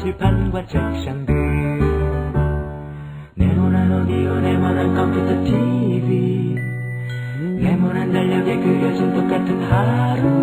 칠판과 책상들. 네모난 오디오 네모난 컴퓨터 TV 네모난 달력에 그려진 똑같은 하루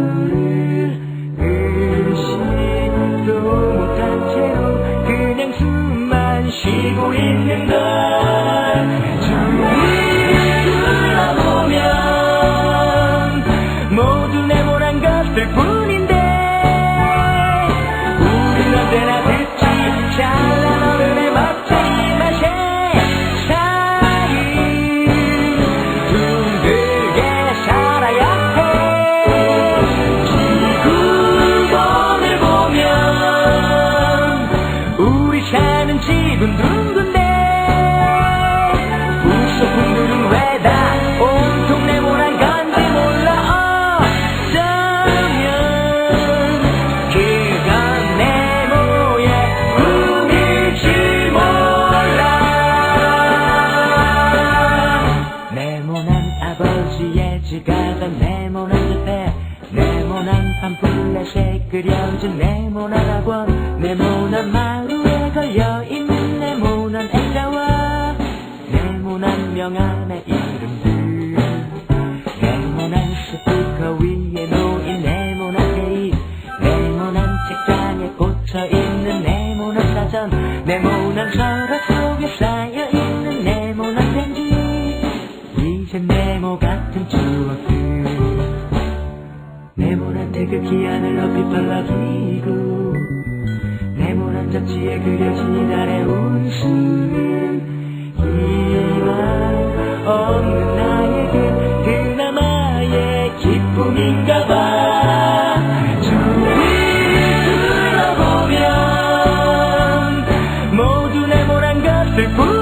집은 둥근데 부속품들은 왜 다? 온통 네모난 건지 몰라. 어쩌면 그건 네모의 꿈일지 몰라. 네모난 아버지의 지갑에 네모난 옆에 네모난 팜플렛에 그려진 네모난 학원. 네모난 마루에 걸려있는 네모난 액자와 네모난 명함의 이름들. 네모난 스피커 위에 놓인 네모난 테이프 네모난 책장에 꽂혀있는 네모난 사전. 네모난 서랍 속에 쌓여있는 네모난 편지. 이젠 네모 같은 추억들. 네모난 태극기 하늘 높이 펄럭이고 벽지에 그려진 이날의 웃음 희망 없는 나에게 그나마의 기쁨인가봐. 저리 둘러보면 모두 네모난 것들 뿐